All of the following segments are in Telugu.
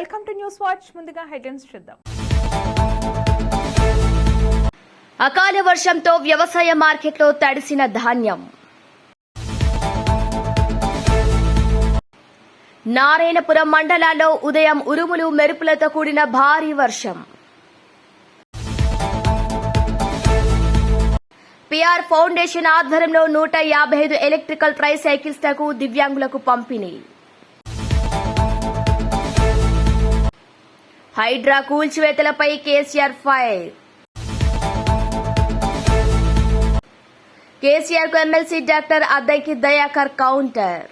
Welcome to news watch. ముందుగా హెడ్లైన్స్ చూద్దాం. అకాల వర్షంతో వ్యవసాయ మార్కెట్లో తడిసిన ధాన్యం. నారాయణపురం మండలాల్లో ఉదయం ఉరుములు మెరుపులతో కూడిన భారీ వర్షం. పిఆర్ ఫౌండేషన్ ఆధ్వర్యంలో నూట యాభై ఐదు ఎలక్ట్రికల్ ట్రై సైకిల్స్ దివ్యాంగులకు పంపిణీ. హైడ్రా కూల్చివేతలపై కేసీఆర్ ఫైర్. కేసీఆర్కు MLC doctor Addanki Dayakar counter.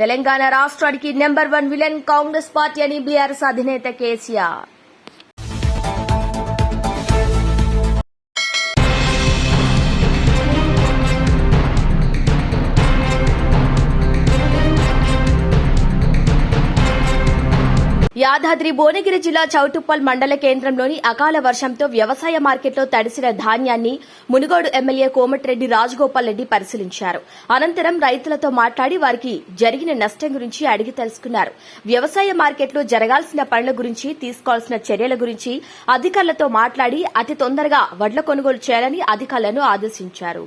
Telangana రాష్ట్రానికి number one villain Congress party అని బీఆర్ఎస్ అధినేత కేసీఆర్. యాదాద్రి భువనగిరి జిల్లా చౌటుప్పల్ మండల కేంద్రంలోని అకాల వర్షంతో వ్యవసాయ మార్కెట్లో తడిసిన ధాన్యాన్ని మునుగోడు ఎమ్మెల్యే కోమటిరెడ్డి రాజగోపాల్ రెడ్డి పరిశీలించారు. అనంతరం రైతులతో మాట్లాడి వారికి జరిగిన నష్టం గురించి అడిగి తెలుసుకున్నారు. వ్యవసాయ మార్కెట్లో జరగాల్సిన పనుల గురించి తీసుకోవాల్సిన చర్యల గురించి అధికారులతో మాట్లాడి అతి తొందరగా వడ్ల కొనుగోలు చేయాలని అధికారులను ఆదేశించారు.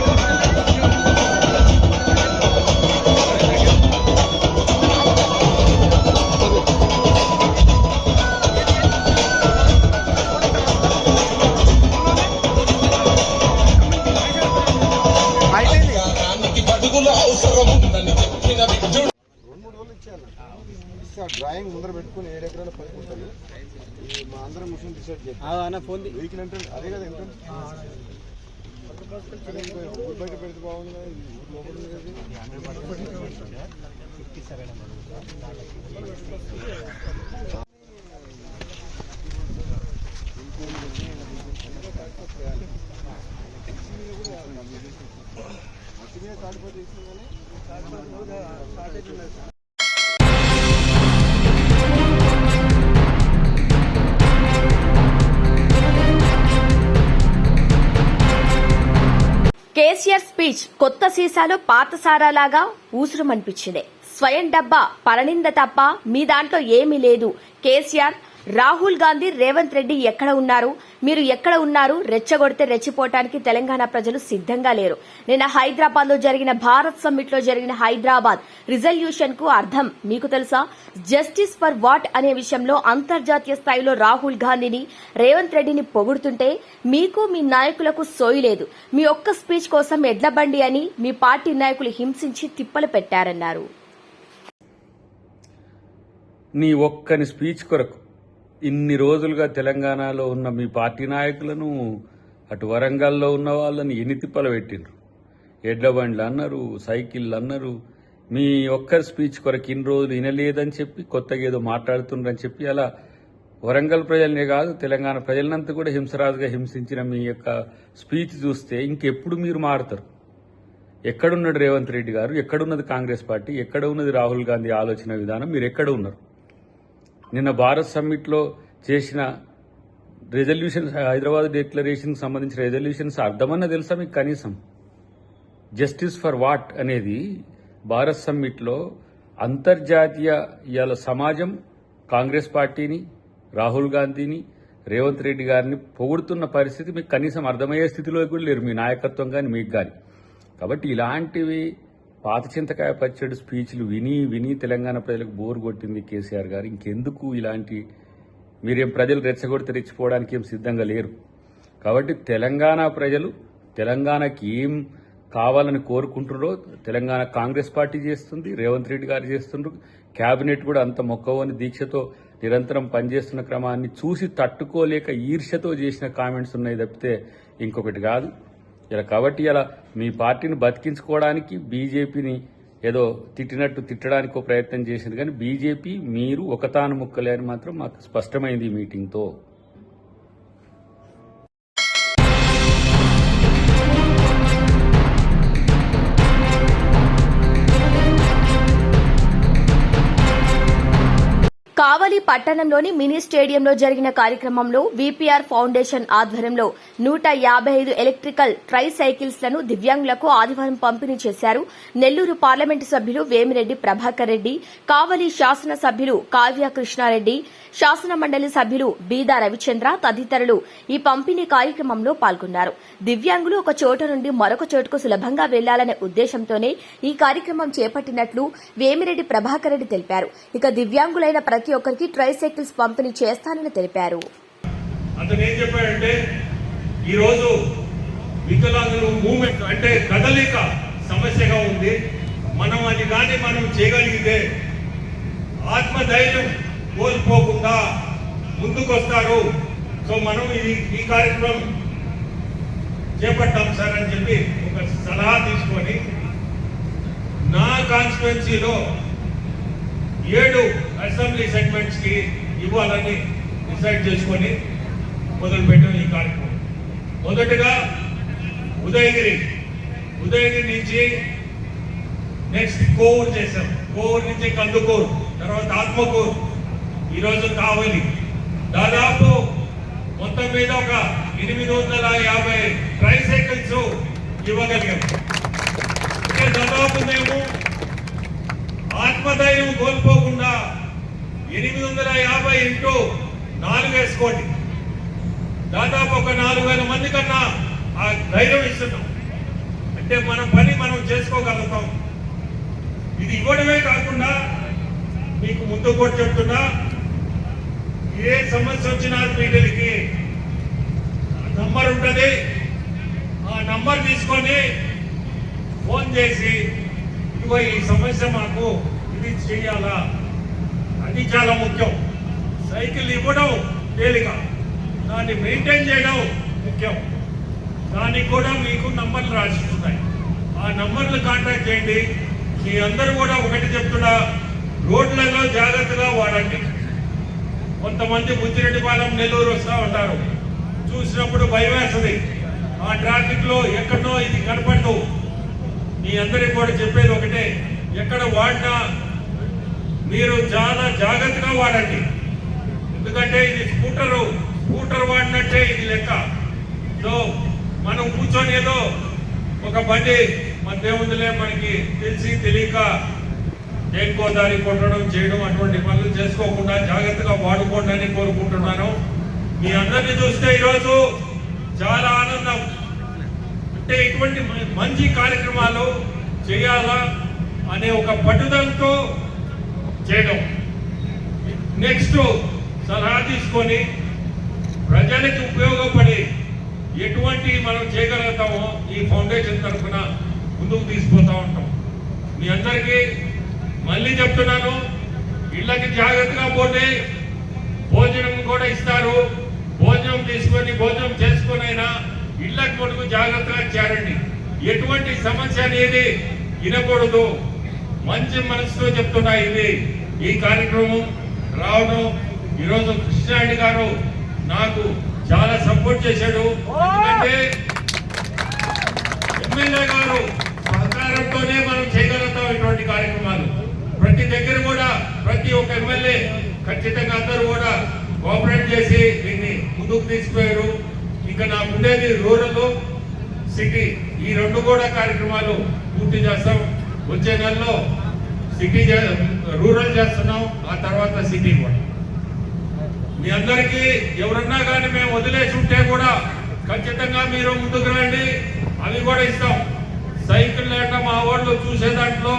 ఆ డ్రాయింగ్ ముందర పెట్టుకుని ఏడు ఎకరాల పది ఈ మా అందరం మిషన్ డిసైడ్ అన్న ఫోన్ వెహికల్ అంటే అదే కదా ఎంత ఊరు బయట పెడితే బాగుంది. మట్టి మీద తాడిపోతే ఇస్తుంది కేసీఆర్ స్పీచ్ కొత్త సీసాలో పాత సారాలాగా ఊసురుమనిపించింది. స్వయం డబ్బా పరనింద తప్ప మీ దాంట్లో ఏమీ లేదు. కేసీఆర్ రాహుల్ గాంధీ రేవంత్ రెడ్డి ఎక్కడ ఉన్నారు? మీరు ఎక్కడ ఉన్నారు? రెచ్చగొడితే రెచ్చిపోవటానికి తెలంగాణ ప్రజలు సిద్ధంగా లేరు. నిన్న హైదరాబాద్లో జరిగిన భారత్ సమ్మిట్లో జరిగిన హైదరాబాద్ రిజల్యూషన్కు అర్థం మీకు తెలుసా? జస్టిస్ ఫర్ వాట్ అనే విషయంలో అంతర్జాతీయ స్థాయిలో రాహుల్ గాంధీని రేవంత్ రెడ్డిని పొగుడుతుంటే మీకు మీ నాయకులకు సోయలేదు మీ ఒక్క స్పీచ్ కోసం ఎడ్లబండి అని మీ పార్టీ నాయకులు హింసించి తిప్పలు పెట్టారన్నారు. నీ ఒక్కని స్పీచ్ కొరకు ఇన్ని రోజులుగా తెలంగాణలో ఉన్న మీ పార్టీ నాయకులను అటు వరంగల్లో ఉన్న వాళ్ళని ఎన్ని తిప్పలు పెట్టిండ్రు ఎడ్ల బండ్లు అన్నారు సైకిళ్ళు అన్నారు. మీ ఒక్కరి స్పీచ్ కొరకు ఇన్ని రోజులు వినలేదని చెప్పి కొత్తగా ఏదో మాట్లాడుతుండ్రని చెప్పి అలా వరంగల్ ప్రజలనే కాదు తెలంగాణ ప్రజలంతా కూడా హింసరాజుగా హింసించిన మీ యొక్క స్పీచ్ చూస్తే ఇంకెప్పుడు మీరు మారుతారు? ఎక్కడున్నాడు రేవంత్ రెడ్డి గారు? ఎక్కడున్నది కాంగ్రెస్ పార్టీ? ఎక్కడ ఉన్నది రాహుల్ గాంధీ ఆలోచన విధానం? మీరు ఎక్కడ ఉన్నారు? నిన్న భారత్ సమ్మిట్లో చేసిన రెజల్యూషన్స్ హైదరాబాద్ డిక్లరేషన్కి సంబంధించిన రెజల్యూషన్స్ అర్థమన్నా తెలుసా మీకు కనీసం? జస్టిస్ ఫర్ వాట్ అనేది భారత్ సమ్మిట్లో అంతర్జాతీయ ఇవాళ సమాజం కాంగ్రెస్ పార్టీని రాహుల్ గాంధీని రేవంత్ రెడ్డి గారిని పొగుడుతున్న పరిస్థితి మీకు కనీసం అర్థమయ్యే స్థితిలో కూడా లేరు. మీ నాయకత్వం కానీ మీకు కానీ. కాబట్టి ఇలాంటివి పాత చింతకాయ పచ్చడి స్పీచ్లు విని విని తెలంగాణ ప్రజలకు బోర్ కొట్టింది కేసీఆర్ గారు. ఇంకెందుకు ఇలాంటి మీరేం ప్రజలు రెచ్చగొడితే రెచ్చిపోవడానికి ఏం సిద్ధంగా లేరు. కాబట్టి తెలంగాణ ప్రజలు తెలంగాణకి ఏం కావాలని కోరుకుంటున్నారో తెలంగాణ కాంగ్రెస్ పార్టీ చేస్తుంది రేవంత్ రెడ్డి గారు చేస్తుండ్రు. కేబినెట్ కూడా అంత మొక్కవని దీక్షతో నిరంతరం పనిచేస్తున్న క్రమాన్ని చూసి తట్టుకోలేక ఈర్ష్యతో చేసిన కామెంట్స్ ఉన్నాయి తప్పితే ఇంకొకటి కాదు. ఇలా కాబట్టి ఇలా మీ పార్టీని బతికించుకోవడానికి బీజేపీని ఏదో తిట్టినట్టు తిట్టడానికి ఒక ప్రయత్నం చేసింది. కానీ బీజేపీ మీరు ఒకతాను ముక్కలే అని మాత్రం మాకు స్పష్టమైంది ఈ మీటింగ్తో. కావలి పట్టణంలోని మినీ స్టేడియంలో జరిగిన కార్యక్రమంలో విపిఆర్ ఫౌండేషన్ ఆధ్వర్యంలో నూట యాభై ఐదు ఎలక్ట్రికల్ ట్రై సైకిల్స్లను దివ్యాంగులకు ఆదివారం పంపిణీ చేశారు. నెల్లూరు పార్లమెంటు సభ్యులు వేమిరెడ్డి ప్రభాకర్ రెడ్డి కావలి శాసన సభ్యులు కావ్య కృష్ణారెడ్డి శాసన మండలి సభ్యులు బీదా రవిచంద్ర తదితరులు ఈ పంపిణీ కార్యక్రమంలో పాల్గొన్నారు. దివ్యాంగులు ఒక చోట నుండి మరొక చోటుకు సులభంగా వెళ్ళాలనే ఉద్దేశంతోనే ఈ కార్యక్రమం చేపట్టినట్లు వేమిరెడ్డి ప్రభాకర్ రెడ్డి తెలిపారు. ఇక దివ్యాంగులైన ప్రతి ఒక్కరికి ట్రైసైకిల్స్ పంపిణీ చేస్తానని తెలిపారు. ఈరోజు వికలాంగులు మూమెంట్ అంటే కదలిక సమస్యగా ఉంది. మనం అది కానీ మనం చేయగలిగితే ఆత్మధైర్యం కోల్పోకుండా ముందుకొస్తారు. సో మనం ఇది ఈ కార్యక్రమం చేపట్టాం సార్ అని చెప్పి ఒక సలహా తీసుకొని నా కాన్స్టిట్యున్సీలో ఏడు అసెంబ్లీ సెగ్మెంట్స్కి ఇవ్వాలని డిసైడ్ చేసుకొని మొదలుపెట్టాం ఈ కార్యక్రమం. మొదటగా ఉదయగిరి ఉదయగిరి నుంచి నెక్స్ట్ కోవూరు చేసాం కోవూరు నుంచి కందుకూరు తర్వాత ఆత్మకూరు ఈరోజు కావలి దాదాపు మొత్తం మీద ఒక ఎనిమిది వందల యాభై ట్రైసైకిల్స్ ఇవ్వగలిగాం. అంటే దాదాపు మేము ఆత్మధైర్యం కోల్పోకుండా ఎనిమిది వందల యాభై ఇంటూ నాలుగు వేసుకోండి. దాదాపు ఒక నాలుగు వేల మంది కన్నా ఆ ధైర్యం ఇస్తున్నాం. అంటే మన పని మనం చేసుకోగలుగుతాం. ఇది ఇవ్వడమే కాకుండా మీకు ముందు కూడా చెప్తున్నా ఏ సమస్య వచ్చినా వీటికి నంబర్ ఉంటుంది. ఆ నంబర్ తీసుకొని ఫోన్ చేసి ఇదిగో ఈ సమస్య మాకు ఇది చేయాలా? అది చాలా ముఖ్యం. సైకిల్ ఇవ్వడం తేలిక దాన్ని మెయింటైన్ చేయడం ముఖ్యం. దానికి కూడా మీకు నంబర్లు రాసిస్తున్నాయి ఆ నంబర్లు కాంటాక్ట్ చేయండి. మీ అందరూ కూడా ఒకటి చెప్తున్నా రోడ్లలో జాగ్రత్తగా వాడండి. కొంతమంది బుద్ధిరెడ్డిపాలెం నెల్లూరు వస్తూ ఉంటారు. చూసినప్పుడు భయం వేస్తుంది. ఆ ట్రాఫిక్లో ఎక్కడో ఇది కనపడదు. మీ అందరికి కూడా చెప్పేది ఒకటే ఎక్కడ వాడినా మీరు చాలా జాగ్రత్తగా వాడండి. ఎందుకంటే ఇది స్కూటరు స్కూటర్ వాడినట్టే ఇది లెక్క. సో మనం కూర్చొని ఏదో ఒక బండి మన దేవుందిలే మనకి తెలిసి తెలియక దేనికో దారి కొట్టడం చేయడం అటువంటి పనులు చేసుకోకుండా జాగ్రత్తగా వాడుకోండి అని కోరుకుంటున్నాను. మీ అందరినీ చూస్తే ఈరోజు చాలా ఆనందం. అంటే ఇటువంటి మంచి కార్యక్రమాలు చేయాలా అనే ఒక పట్టుదలతో చేయడం. నెక్స్ట్ సలహా తీసుకొని ప్రజలకి ఉపయోగపడి ఎటువంటి మనం చేయగలుగుతామో ఈ ఫౌండేషన్ తరఫున ముందుకు తీసుకుపోతా ఉంటాం. మీ అందరికీ మళ్ళీ చెప్తున్నాను ఇళ్ళకి జాగ్రత్తగా పోతే భోజనం కూడా ఇస్తారు. భోజనం తీసుకొని భోజనం చేసుకొని అయినా ఇళ్ళకి మటుకు జాగ్రత్తగా చేరండి. ఎటువంటి సమస్య అనేది వినకూడదు. మంచి మనసుతో చెప్తున్నా ఇది. ఈ కార్యక్రమం రావడం ఈరోజు కృష్ణారెడ్డి గారు నాకు చాలా సపోర్ట్ చేశాడు. ఎందుకంటే ఎమ్మెల్యే గారు సహకారంతోనే మనం చేయగలుగుతాం ఇటువంటి కార్యక్రమాలు. ప్రతి దగ్గర కూడా ప్రతి ఒక్క ఎమ్మెల్యే ఖచ్చితంగా అందరూ కూడా కోఆపరేట్ చేసి దీన్ని ముందుకు తీసుకుపోయారు. ఇంకా నాకు ఉండేది రూరల్ సిటీ. ఈ రెండు కూడా కార్యక్రమాలు పూర్తి చేస్తాం. వచ్చే నెలలో సిటీ రూరల్ చేస్తున్నాం. ఆ తర్వాత సిటీ కూడా. మీ అందరికీ ఎవరన్నా కానీ మేము వదిలేసి ఉంటే కూడా ఖచ్చితంగా మీరు ముందుకు రండి. అవి కూడా ఇస్తాం. సైకిల్ లేక మా వాళ్ళు చూసే దాంట్లో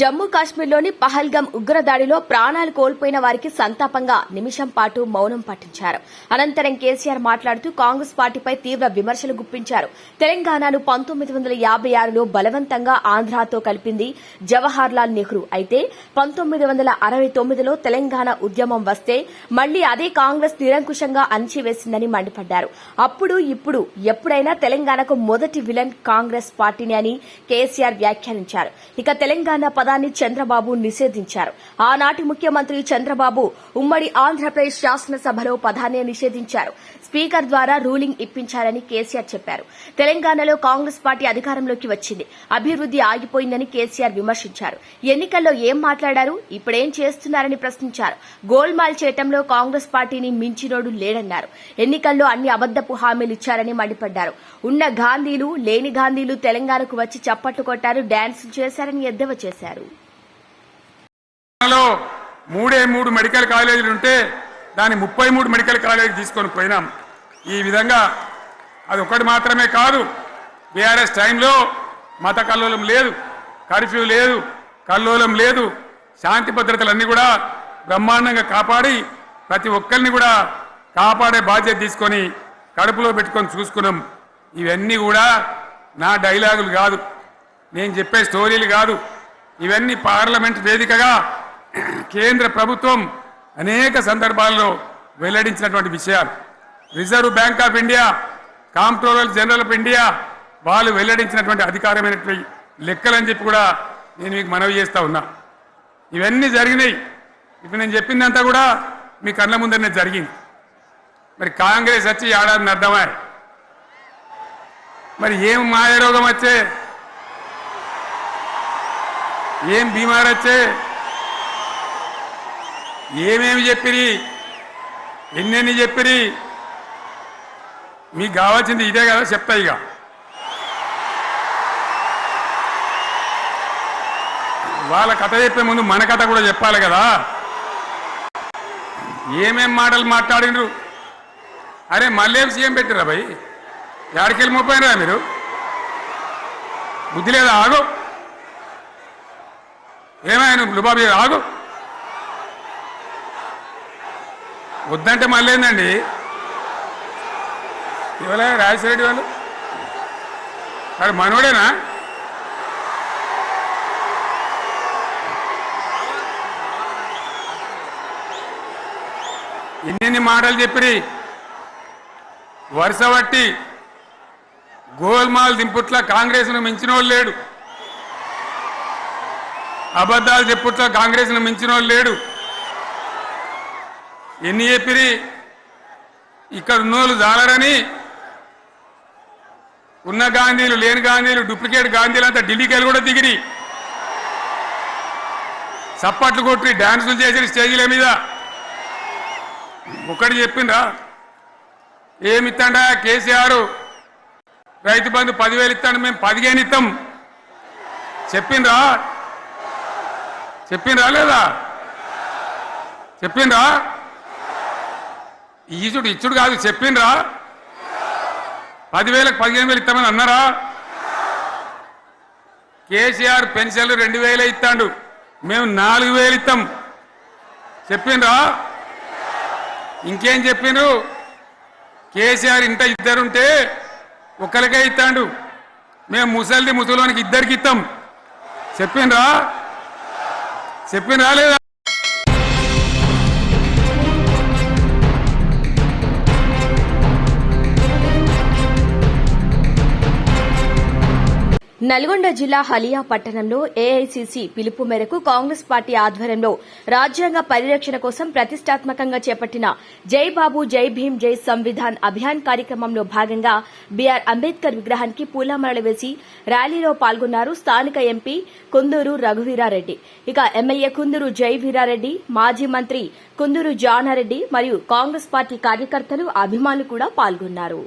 జమ్మూ కాశ్మీర్లోని పహల్గం ఉగ్రదాడిలో ప్రాణాలు కోల్పోయిన వారికి సంతాపంగా నిమిషం పాటు మౌనం పాటించారు. అనంతరం కేసీఆర్ మాట్లాడుతూ కాంగ్రెస్ పార్టీపై తీవ్ర విమర్శలు గుప్పించారు. తెలంగాణను పంతొమ్మిది వందల యాభై ఆరులో బలవంతంగా ఆంధ్రాతో కలిపింది జవహర్ లాల్ నెహ్రూ. అయితే పంతొమ్మిది వందల అరవై తొమ్మిదిలో తెలంగాణ ఉద్యమం వస్తే మళ్ళీ అదే కాంగ్రెస్ నిరంకుశంగా అణిచివేసిందని మండిపడ్డారు. అప్పుడు ఇప్పుడు ఎప్పుడైనా తెలంగాణకు మొదటి విలన్ కాంగ్రెస్ పార్టీని అని కేసీఆర్ వ్యాఖ్యానించారు. ఇక తెలంగాణ పదాన్ని చంద్రబాబు నిషేధించారు. ఆనాటి ముఖ్యమంత్రి చంద్రబాబు ఉమ్మడి ఆంధ్రప్రదేశ్ శాసనసభలో పదాన్ని నిషేధించారు. స్పీకర్ ద్వారా రూలింగ్ ఇప్పించారని కేసీఆర్ చెప్పారు. తెలంగాణలో కాంగ్రెస్ పార్టీ అధికారంలోకి వచ్చింది. అభివృద్ది ఆగిపోయిందని కేసీఆర్ విమర్శించారు. ఎన్నికల్లో ఏం మాట్లాడారు? ఇప్పుడేం చేస్తున్నారని ప్రశ్నించారు. గోల్మాల్ చేయటంలో కాంగ్రెస్ పార్టీని మించినోడు లేడన్నారు. ఎన్నికల్లో అన్ని అబద్దపు హామీలు ఇచ్చారని మండిపడ్డారు. ఉన్న గాంధీలు లేని గాంధీలు తెలంగాణకు వచ్చి చప్పట్లు కొట్టారు డాన్స్ చేశారని ఎద్దవ చేశారు. తెలిపారు మూడే మూడు మెడికల్ కాలేజీలు ఉంటే దాన్ని ముప్పై మూడు మెడికల్ కాలేజీ తీసుకొని పోయినాం. ఈ విధంగా అది ఒకటి మాత్రమే కాదు బీఆర్ఎస్ టైంలో మత కల్లోలం లేదు కర్ఫ్యూ లేదు కల్లోలం లేదు శాంతి భద్రతలన్నీ కూడా బ్రహ్మాండంగా కాపాడి ప్రతి ఒక్కరిని కూడా కాపాడే బాధ్యత తీసుకొని కడుపులో పెట్టుకొని చూసుకున్నాం. ఇవన్నీ కూడా నా డైలాగులు కాదు నేను చెప్పే స్టోరీలు కాదు. ఇవన్నీ పార్లమెంట్ వేదికగా కేంద్ర ప్రభుత్వం అనేక సందర్భాల్లో వెల్లడించినటువంటి విషయాలు. Reserve Bank of India Comptroller General of India వాళ్ళు వెల్లడించినటువంటి అధికారమైనటువంటి లెక్కలని చెప్పి కూడా నేను మీకు మనవి చేస్తూ ఉన్నా. ఇవన్నీ జరిగినాయి. ఇప్పుడు నేను చెప్పిందంతా కూడా మీ కళ్ళ ముందరనే జరిగింది. మరి కాంగ్రెస్ వచ్చి ఏడాది అర్థమా మరి ఏం మాయరోగం వచ్చే ఏం బీమార్ వచ్చే ఏమేమి చెప్పిరి? ఎన్నెన్ని చెప్పిరి? మీకు కావాల్సింది ఇదే కదా చెప్తా ఇక. వాళ్ళ కథ చెప్పే ముందు మన కథ కూడా చెప్పాలి కదా. ఏమేం మాటలు మాట్లాడినరు? అరే మళ్ళీ సీఎం పెట్టిరా భయ్? ఎక్కడికెళ్ళి మోపోయినరా మీరు? బుద్ధి లేదా? ఆగో. ఏమైనా లుబాబీ ఆగు. వద్దంటే మళ్ళీ ఏందండి? ఇవాళ రాజశేఖరెడ్డి వాళ్ళు. మరి మనోడేనా? ఎన్నెన్ని మాటలు చెప్పిరి. వరుస బట్టి గోల్మాల్ దింపుట్ల కాంగ్రెస్ను మించిన వాళ్ళు లేడు. అబద్ధాలు చెప్పుట్ల కాంగ్రెస్ను మించిన వాళ్ళు లేడు. ఎన్ని చెప్పిరి? ఇక్కడ ఉన్నోళ్ళు జాలరని. ఉన్న గాంధీలు లేని గాంధీలు డూప్లికేట్ గాంధీలు అంతా ఢిల్లీకి కూడా దిగిరి. చప్పట్లు కొట్టి డాన్సులు చేసిన స్టేజీల మీద. ఒకటి చెప్పిండ్రా ఏమిత్తాడా కేసీఆర్? రైతు బంధు పదివేలు ఇస్తాను మేము పదిహేను ఇస్తాం చెప్పిండ్రా చెప్పిండ్రా లేదా? చెప్పిండ్రా? ఈచుడు ఇచ్చుడు కాదు చెప్పిండ్రా? పదివేలకు పదిహేను వేలు ఇస్తామని అన్నారా? కేసీఆర్ పెన్షన్లు రెండు వేలే ఇస్తాడు. మేము నాలుగు వేలు ఇస్తాం. చెప్పిండ్రా? ఇంకేం చెప్పిండ్రు? కేసీఆర్ ఇంత ఇద్దరుంటే ఒకరికే ఇస్తాడు. మేము ముసలిది ముసలోనికి ఇద్దరికి ఇస్తాం. చెప్పిండ్రా? చెప్పిండ్రా లేదా నల్గొండ జిల్లా హలియా పట్టణంలో ఏఐసీసీ పిలుపు మేరకు కాంగ్రెస్ పార్టీ ఆధ్వర్యంలో రాజ్యాంగ పరిరక్షణ కోసం ప్రతిష్టాత్మకంగా చేపట్టిన జై బాబు జై భీం జై సంవిధాన్ అభియాన్ కార్యక్రమంలో భాగంగా బీఆర్ అంబేద్కర్ విగ్రహానికి పూలమాలలు వేసి ర్యాలీలో పాల్గొన్నారు స్థానిక ఎంపీ కుందూరు రఘువీరారెడ్డి. ఇక ఎమ్మెల్యే కుందూరు జై వీరారెడ్డి మాజీ మంత్రి కుందూరు జానారెడ్డి మరియు కాంగ్రెస్ పార్టీ కార్యకర్తలు అభిమానులు కూడా పాల్గొన్నారు.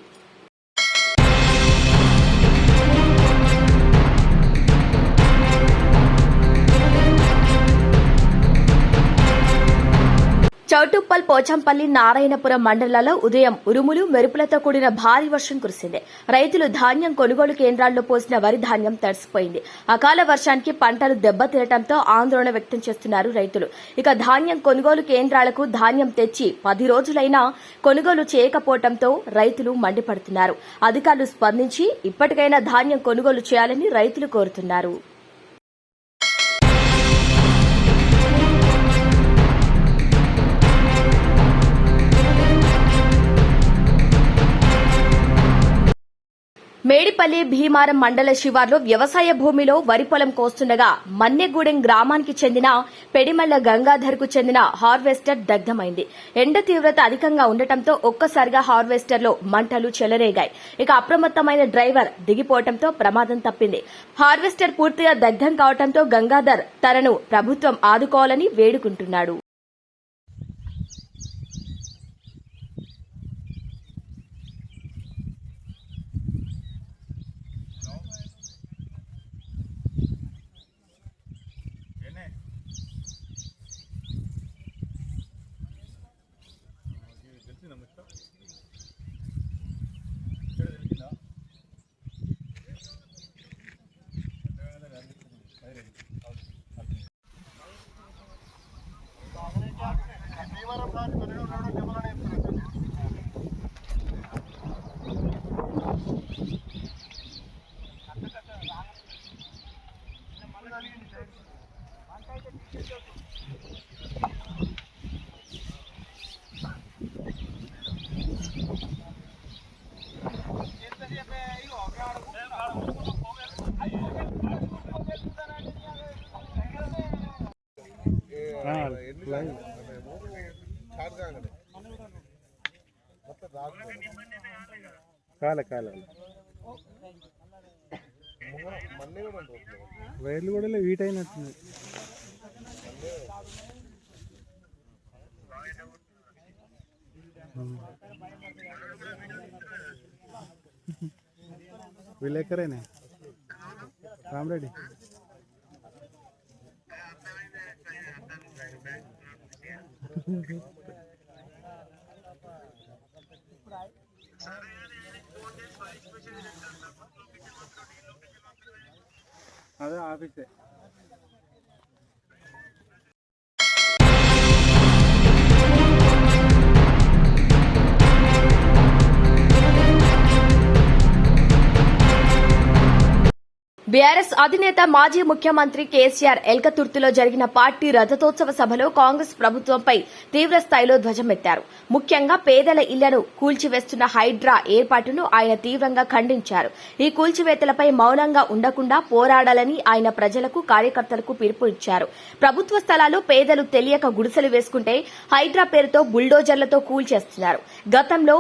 చౌటుప్పల్ పోచంపల్లి నారాయణపురం మండలాల్లో ఉదయం ఉరుములు మెరుపులతో కూడిన భారీ వర్షం కురిసింది. రైతులు ధాన్యం కొనుగోలు కేంద్రాల్లో పోసిన వరి ధాన్యం తడిసిపోయింది. అకాల వర్షానికి పంటలు దెబ్బతినటంతో ఆందోళన వ్యక్తం చేస్తున్నారు రైతులు. ఇక ధాన్యం కొనుగోలు కేంద్రాలకు ధాన్యం తెచ్చి పది రోజులైనా కొనుగోలు చేయకపోవడంతో రైతులు మండిపడుతున్నారు. అధికారులు స్పందించి ఇప్పటికైనా ధాన్యం కొనుగోలు చేయాలని రైతులు కోరుతున్నారు. మేడిపల్లి భీమారం మండల శివార్లో వ్యవసాయ భూమిలో వరి పొలం కోస్తుండగా మన్నెగూడెం గ్రామానికి చెందిన పెడిమల్ల గంగాధర్కు చెందిన హార్వెస్టర్ దగ్ధమైంది. ఎండ తీవ్రత అధికంగా ఉండటంతో ఒక్కసారిగా హార్వెస్టర్లో మంటలు చెలరేగాయి. ఇక అప్రమత్తమైన డ్రైవర్ దిగిపోవడంతో ప్రమాదం తప్పింది. హార్వెస్టర్ పూర్తిగా దగ్ధం కావడంతో గంగాధర్ తనను ప్రభుత్వం ఆదుకోవాలని వేడుకుంటున్నాడు. కాలే కాలే. వైర్లు కూడా లేవు, హీట్ అయినట్టుంది విలేకరేనే రామరెడ్డి. అదే ఆఫీసే బీఆర్ఎస్ అధినేత మాజీ ముఖ్యమంత్రి కేసీఆర్ ఎల్కతుర్తిలో జరిగిన పార్టీ రజతోత్సవ సభలో కాంగ్రెస్ ప్రభుత్వంపై తీవ్ర స్థాయిలో ధ్వజమెత్తారు. ముఖ్యంగా పేదల ఇళ్ళను కూల్చివేస్తున్న హైడ్రా ఏర్పాటును ఆయన తీవ్రంగా ఖండించారు. ఈ కూల్చివేతలపై మౌనంగా ఉండకుండా పోరాడాలని ఆయన ప్రజలకు కార్యకర్తలకు పిలుపునిచ్చారు ప్రభుత్వ స్థలాలు పేదలు తెలియక గుడిసెలు వేసుకుంటే హైడ్రా పేరుతో బుల్డోజర్లతో కూల్చేస్తున్నారు. గతంలో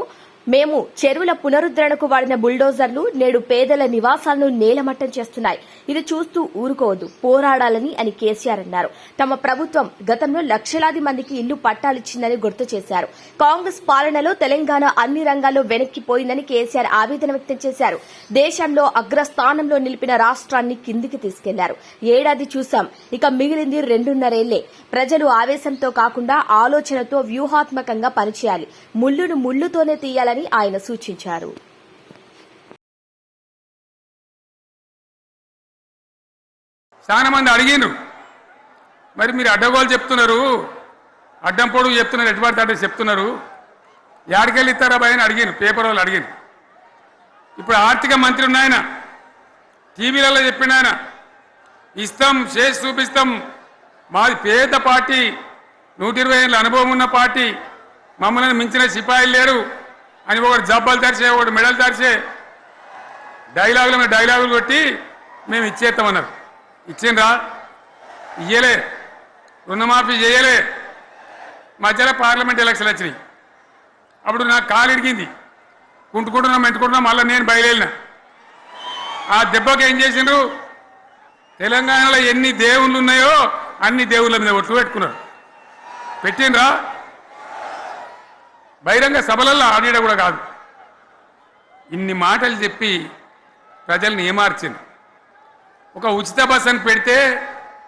మేము చెరువుల పునరుద్ధరణకు వాడిన బుల్డోజర్లు నేడు పేదల నివాసాలను నేలమట్టం చేస్తున్నాయి. ఇది చూస్తూ ఊరుకోవద్దు పోరాడాలని అని కేసీఆర్ అన్నారు. తమ ప్రభుత్వం గతంలో లక్షలాది మందికి ఇల్లు పట్టాలిచ్చిందని గుర్తు చేశారు. కాంగ్రెస్ పాలనలో తెలంగాణ అన్ని రంగాల్లో వెనక్కిపోయిందని కేసీఆర్ ఆవేదన వ్యక్తం చేశారు. దేశంలో అగ్రస్థానంలో నిలిపిన రాష్ట్రాన్ని కిందికి తీసుకెళ్ళారు. ఏడాది చూశాం ఇక మిగిలింది రెండున్నరేళ్ళే. ప్రజలు ఆవేశంతో కాకుండా ఆలోచనతో వ్యూహాత్మకంగా పనిచేయాలి. ముళ్ళును ముళ్ళుతోనే తీయాలని ఆయన సూచించారు. చాలా మంది అడిగిండ్రు. మరి మీరు అడ్డగోలు చెప్తున్నారు. అడ్డం పొడుగు చెప్తున్నారు. ఎటువంటి అడ్డ చెప్తున్నారు. యాడికెళ్ళి ఇస్తారా భయని పేపర్ వాళ్ళు అడిగాను ఇప్పుడు ఆర్థిక మంత్రి ఉన్నాయన టీవీలలో చెప్పిన ఆయన ఇస్తాం చేసి చూపిస్తాం. మాది పేద పార్టీ. నూట ఇరవై ఏళ్ళ అనుభవం ఉన్న పార్టీ. మమ్మల్ని మించిన సిపాయిలు లేరు. అని ఒకటి జబ్బలు తెరిచే ఒకటి మెడలు తెరిచే డైలాగులు మీద డైలాగులు కొట్టి మేము ఇచ్చేస్తామన్నారు. ఇచ్చిండ్రా? ఇయ్యలే. రుణమాఫీ చేయలే. మధ్యలో పార్లమెంట్ ఎలక్షన్ వచ్చినాయి. అప్పుడు నాకు కాలు ఇరిగింది. కుంటుకుంటున్నాం మెంటుకుంటున్నాం మళ్ళీ నేను బయలుదేరిన. ఆ దెబ్బకి ఏం చేసిండ్రు? తెలంగాణలో ఎన్ని దేవుళ్ళు ఉన్నాయో అన్ని దేవుళ్ళ మీద ఒట్లు పెట్టుకున్నారు. పెట్టిండ్రా? బహిరంగ సభలలో ఆడిడ కూడా కాదు. ఇన్ని మాటలు చెప్పి ప్రజల్ని ఏమార్చింది ఒక ఉచిత బస్ అని పెడితే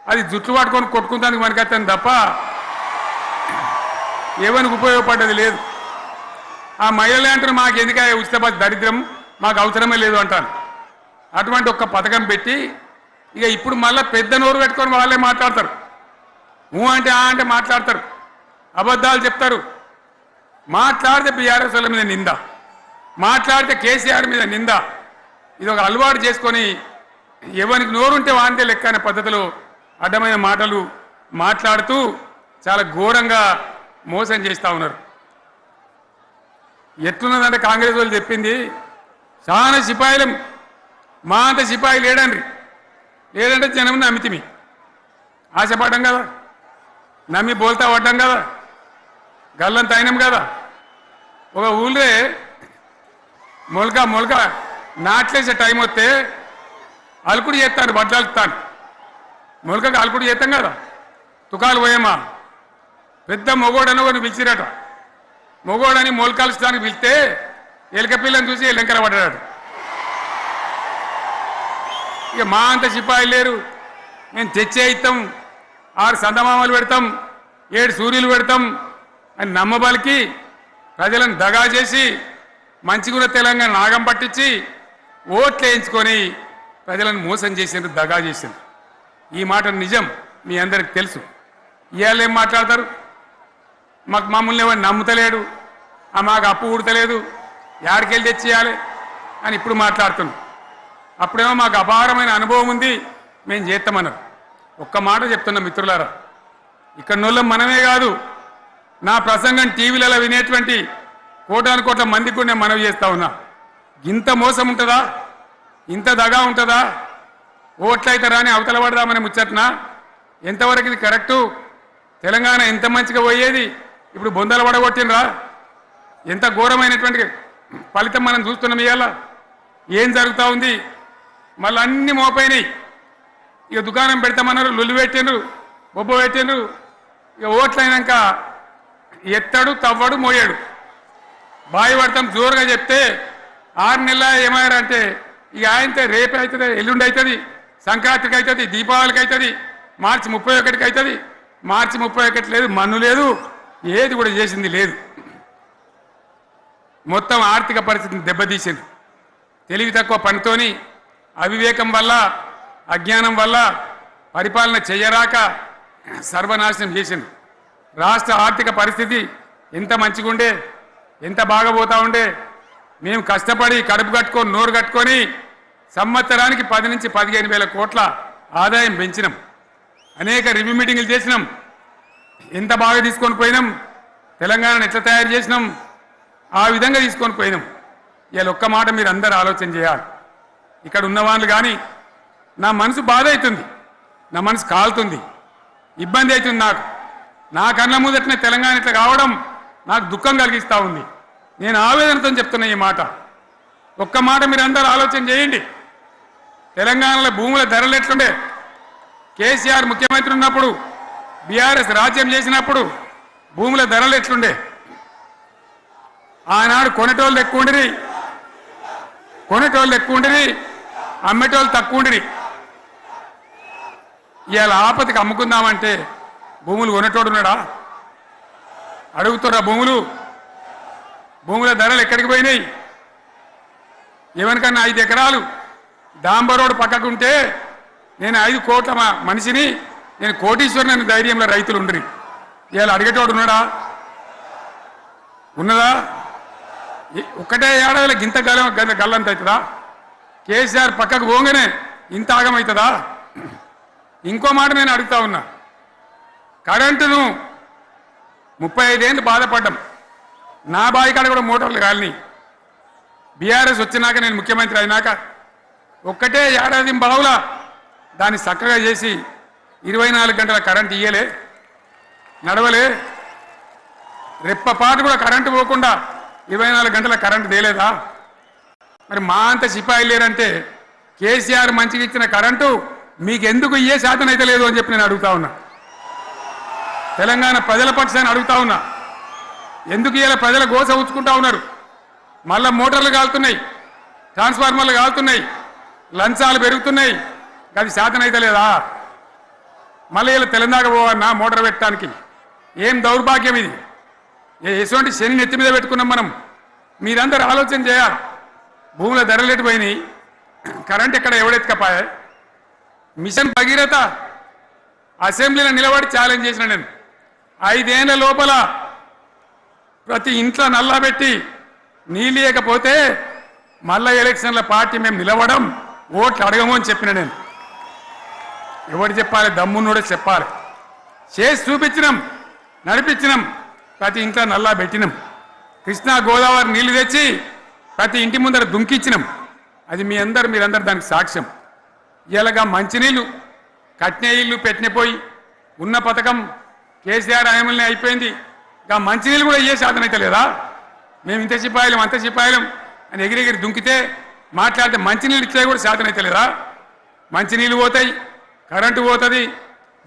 అది జుట్లు పట్టుకొని కొట్టుకుందానికి మనకత్తాను తప్ప ఎవరికి ఉపయోగపడ్డది లేదు. ఆ మహిళలే అంటారు మాకు ఎందుక ఉచిత బస్ దరిద్రం? మాకు అవసరమే లేదు అంటాను అటువంటి ఒక పథకం పెట్టి ఇక ఇప్పుడు మళ్ళీ పెద్ద నోరు పెట్టుకొని వాళ్ళే మాట్లాడతారు. ఊ అంటే ఆ అంటే మాట్లాడతారు. అబద్ధాలు చెప్తారు. మాట్లాడితే బీఆర్ఎస్ వాళ్ళ మీద నింద. మాట్లాడితే కేసీఆర్ మీద నింద. ఇది ఒక అలవాటు చేసుకొని ఎవరికి నోరుంటే వాంతే లెక్క అనే పద్ధతిలో అడ్డమైన మాటలు మాట్లాడుతూ చాలా ఘోరంగా మోసం చేస్తూ ఉన్నారు. ఎట్లున్నదంటే కాంగ్రెస్ వాళ్ళు చెప్పింది చాలా సిపాయిలు మా అంత సిపాయి లేడండి. లేదంటే జనం నమ్మితిమి. ఆశపడ్డం కదా. నమ్మి బోల్తా పడ్డం కదా. గల్లంత అయినాం కదా. ఒక ఊళ్ళే మొలక మొలక నాట్లేసే టైం వస్తే అలుకుడు చేస్తాను బట్టలుతాను మొలకకు అలుకుడు చేస్తాం కదా? తుకాలు పోయేమా? పెద్ద మొగోడని కొన్ని పిలిచిరట. మొగోడని మొలకలుస్తానికి పిలిస్తే ఎలక పిల్లని చూసి ఎల్లంకర పడ్డాడు. ఇక మా అంత సిపాయిలు లేరు. మేము తెచ్చే ఇస్తాం ఆరు సందమామలు పెడతాం ఏడు సూర్యులు పెడతాం అని నమ్మబలికి ప్రజలను దగా చేసి మంచిగున్న తెలంగాణ నాగం పట్టించి ఓట్లు వేయించుకొని ప్రజలను మోసం చేసిండ్రు దగా చేసిండ్రు. ఈ మాట నిజం మీ అందరికి తెలుసు. ఇవాళ ఏం మాట్లాడతారు? మాకు మమ్మల్ని ఎవరు నమ్ముతలేడు ఆ మాకు అప్పు ఉడతలేదు యాడికెళ్ళి తెచ్చేయాలి అని ఇప్పుడు మాట్లాడుతున్నాం అప్పుడేమో మాకు అపారమైన అనుభవం ఉంది మేము చేస్తామన్నారు. ఒక్క మాట చెప్తున్నా మిత్రులారా ఇక్కడ నోళ్ళం మనమే కాదు నా ప్రసంగం టీవీలలో వినేటువంటి కోటాను కోట్ల మందికి కూడా నేను మనవి చేస్తా ఉన్నా. ఇంత మోసం ఉంటుందా? ఇంత దగా ఉంటుందా? ఓట్లయితే రాని అవతల పడదామని ముచ్చట్నా? ఎంతవరకు ఇది కరెక్టు? తెలంగాణ ఎంత మంచిగా పోయేది? ఇప్పుడు బొందలు పడగొట్టినరా ఎంత ఘోరమైనటువంటి ఫలితం మనం చూస్తున్నాం ఇవాళ ఏం జరుగుతూ ఉంది? మళ్ళీ అన్ని మోపైనాయి. ఇక దుకాణం పెడతామన్నారు లొల్లు పెట్టిండ్రు బొబ్బ పెట్టిండ్రు. ఇక ఓట్లు అయినాక ఎత్తడు తవ్వడు మోయాడు. బాయి పడతాం జోరుగా చెప్తే ఆరు నెలల ఏమయ్యారంటే ఇక ఆయనతో రేపు అవుతుంది ఎల్లుండి అవుతుంది సంక్రాంతికి అవుతుంది దీపావళికి అవుతుంది మార్చి ముప్పై ఒకటికి అవుతుంది. మార్చి ముప్పై ఒకటి లేదు మన్ను లేదు ఏది కూడా చేసింది లేదు. మొత్తం ఆర్థిక పరిస్థితిని దెబ్బతీసింది. తెలివి తక్కువ పనితోని అవివేకం వల్ల అజ్ఞానం వల్ల పరిపాలన చేయరాక సర్వనాశనం చేసింది. రాష్ట్ర ఆర్థిక పరిస్థితి ఎంత మంచిగుండే ఎంత బాగా పోతా ఉండే మేము కష్టపడి కడుపు కట్టుకొని నోరు కట్టుకొని సంవత్సరానికి పది నుంచి పదిహేను వేల కోట్ల ఆదాయం పెంచినాం. అనేక రివ్యూ మీటింగ్లు చేసినాం. ఎంత బాగా తీసుకొని పోయినాం. తెలంగాణను ఎట్లా తయారు చేసినాం? ఆ విధంగా తీసుకొని పోయినాం. ఇవాళ ఒక్క మాట మీరు అందరు ఆలోచన చేయాలి. ఇక్కడ ఉన్న వాళ్ళు కానీ నా మనసు బాధ అవుతుంది. నా మనసు కాలుతుంది. ఇబ్బంది అవుతుంది నాకు. నా కళ్ళ ముందటనే తెలంగాణ ఇట్లా కావడం నాకు దుఃఖం కలిగిస్తూ ఉంది. నేను ఆవేదనతో చెప్తున్నా ఈ మాట. ఒక్క మాట మీరు అందరూ ఆలోచన చేయండి. తెలంగాణలో భూముల ధరలు ఎట్లుండే? కేసీఆర్ ముఖ్యమంత్రి ఉన్నప్పుడు బీఆర్ఎస్ రాజ్యం చేసినప్పుడు భూముల ధరలు ఎట్లుండే? ఆనాడు కొనేటోళ్ళు ఎక్కువ ఉండిరి. కొనేటోళ్ళు ఎక్కువ ఉండిరి. అమ్మేటోళ్ళు తక్కువ ఉండిరి. ఇవాళ ఆపతికి అమ్ముకుందామంటే భూములు కొనేటోడు ఉన్నాడా? అడుగుతుర్రా భూములు. భూముల ధరలు ఎక్కడికి పోయినాయి? ఎవరికన్నా ఐదు ఎకరాలు? డాంబర్ రోడ్ పక్కకు ఉంటే నేను ఐదు కోట్ల మా మనిషిని నేను కోటీశ్వరుని అనే ధైర్యంలో రైతులు ఉండరు ఇవాళ అడిగేటోడు ఉన్నాడా? ఉన్నదా? ఒక్కటే ఏడాదిలో గింత గల గంత గల్లంత అవుతుందా కేసీఆర్ పక్కకు పోగానే ఇంత ఆగమవుతుందా ఇంకో మాట నేను అడుగుతా ఉన్నా. కరెంటును ముప్పై ఐదేళ్ళు బాధపడ్డాం. నా బావి కాడ కూడా మోటార్లు కాలని బీఆర్ఎస్ వచ్చినాక నేను ముఖ్యమంత్రి అయినాక ఒక్కటే ఏడాది బావుల దాన్ని చక్కగా చేసి ఇరవై నాలుగు గంటల కరెంట్ ఇయ్యలే నడవలే. రెప్పపాటు కూడా కరెంటు పోకుండా ఇరవై నాలుగు గంటల కరెంటు తేలేదా? మరి మా అంత సిపాయి లేరంటే కేసీఆర్ మంచిగా ఇచ్చిన కరెంటు మీకు ఎందుకు ఇయ్యే శాతం అయితే లేదు అని చెప్పి నేను అడుగుతా ఉన్నా. తెలంగాణ ప్రజల పక్షాన్ని అడుగుతా ఉన్నా. ఎందుకు ఇలా ప్రజల గోస ఉంచుకుంటా ఉన్నారు? మళ్ళా మోటార్లు కాలుతున్నాయి ట్రాన్స్ఫార్మర్లు కాలుతున్నాయి లంచాలు పెరుగుతున్నాయి. అది శాతం అయితే లేదా? మళ్ళీ ఇలా తెలంగాణ పోవన్నా మోటార్ పెట్టడానికి ఏం దౌర్భాగ్యం ఇది? ఏ ఎటువంటి శని నెత్తి మీద పెట్టుకున్నాం మనం? మీరందరూ ఆలోచన చేయాలి. భూముల ధరలు ఎటుపోయినాయి? కరెంట్ ఎక్కడ ఎవడెత్తుకపోయా? మిషన్ భగీరథ అసెంబ్లీలో నిలబడి ఛాలెంజ్ చేసిన నేను. ఐదేళ్ళ లోపల ప్రతి ఇంట్లో నల్లా పెట్టి నీళ్ళేయకపోతే మళ్ళా ఎలక్షన్ల పార్టీ మేము నిలవడం ఓట్లు అడగము అని చెప్పిన నేను. ఎవరు చెప్పాలి? దమ్మున్నోడే చెప్పాలి. చేసి చూపించినాం నడిపించినాం ప్రతి ఇంట్లో నల్లా పెట్టినాం. కృష్ణా గోదావరి నీళ్ళు తెచ్చి ప్రతి ఇంటి ముందర దుంకిచ్చినాం. అది మీ అందరు మీరందరు దానికి సాక్ష్యం. ఇలాగా మంచినీళ్ళు కట్నే ఇల్లు పెట్టినపోయి ఉన్న పథకం కేసీఆర్ ఆయమల్ని అయిపోయింది. ఇంకా మంచినీళ్ళు కూడా ఏ సాధన అయితే లేదా? మేము ఇంత సిపాయిలం అంత సిపాయిలం అని ఎగిరెగిరి దుంకితే మాట్లాడితే మంచినీళ్ళు ఇచ్చే కూడా సాధన అయితే లేదా? మంచినీళ్ళు పోతాయి కరెంటు పోతుంది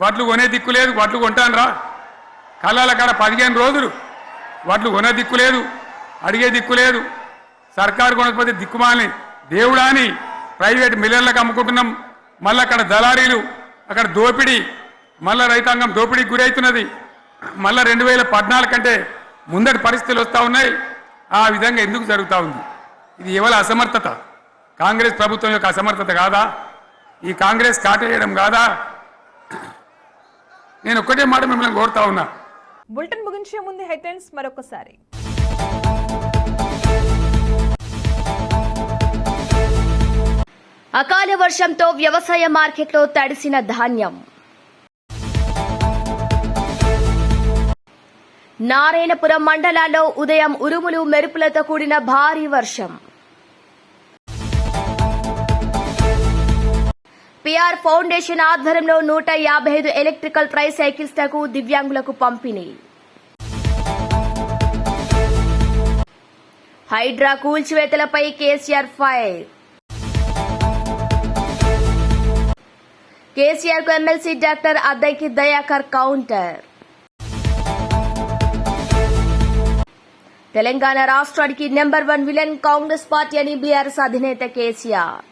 వడ్లు కొనే దిక్కు లేదు వడ్లు కొంటాను రా కళ్ళాల కాడ పదిహేను రోజులు వడ్లు కొనే దిక్కు లేదు అడిగే దిక్కు లేదు. సర్కారు కొనకపోతే దిక్కుమాలని. దేవుడా అని ప్రైవేట్ మిల్లర్లకు అమ్ముకుంటున్నాం. మళ్ళీ అక్కడ దళారీలు అక్కడ దోపిడీ మళ్ళా రైతాంగం దోపిడీకి గురవుతున్నది మళ్ళా రెండు వేల పద్నాలుగు కంటే ముందటి పరిస్థితులు వస్తూ ఉన్నాయి. ఆ విధంగా ఎందుకు జరుగుతూ ఉంది? ఇది ఎవరి అసమర్థత. కాంగ్రెస్ ప్రభుత్వం యొక్క అసమర్థత కాదా? ఈ కాంగ్రెస్ కాటేయడం కాదా? నేను ఒక్కటే మాట మిమ్మల్ని కోరుతా ఉన్నా. బులెటిన్ ముగించే ముందు హెడ్లైన్స్ మరొకసారి. అకాల వర్షంతో వ్యవసాయ మార్కెట్లో తడిసిన ధాన్యం. నారాయణపురం మండలాల్లో ఉదయం ఉరుములు మెరుపులతో కూడిన భారీ వర్షం. పిఆర్ ఫౌండేషన్ ఆధ్వర్యంలో నూట యాభై ఐదు ఎలక్ట్రికల్ ట్రై సైకిల్స్లకు దివ్యాంగులకు పంపిణీ. హైడ్రా కూల్చివేతలపై కేసీఆర్ ఫైర్. కేసీఆర్కు MLC doctor Addanki Dayakar counter. Telangana రాష్ట్రానికి number one villain Congress party అని బీఆర్ఎస్ అధినేత కేసీఆర్.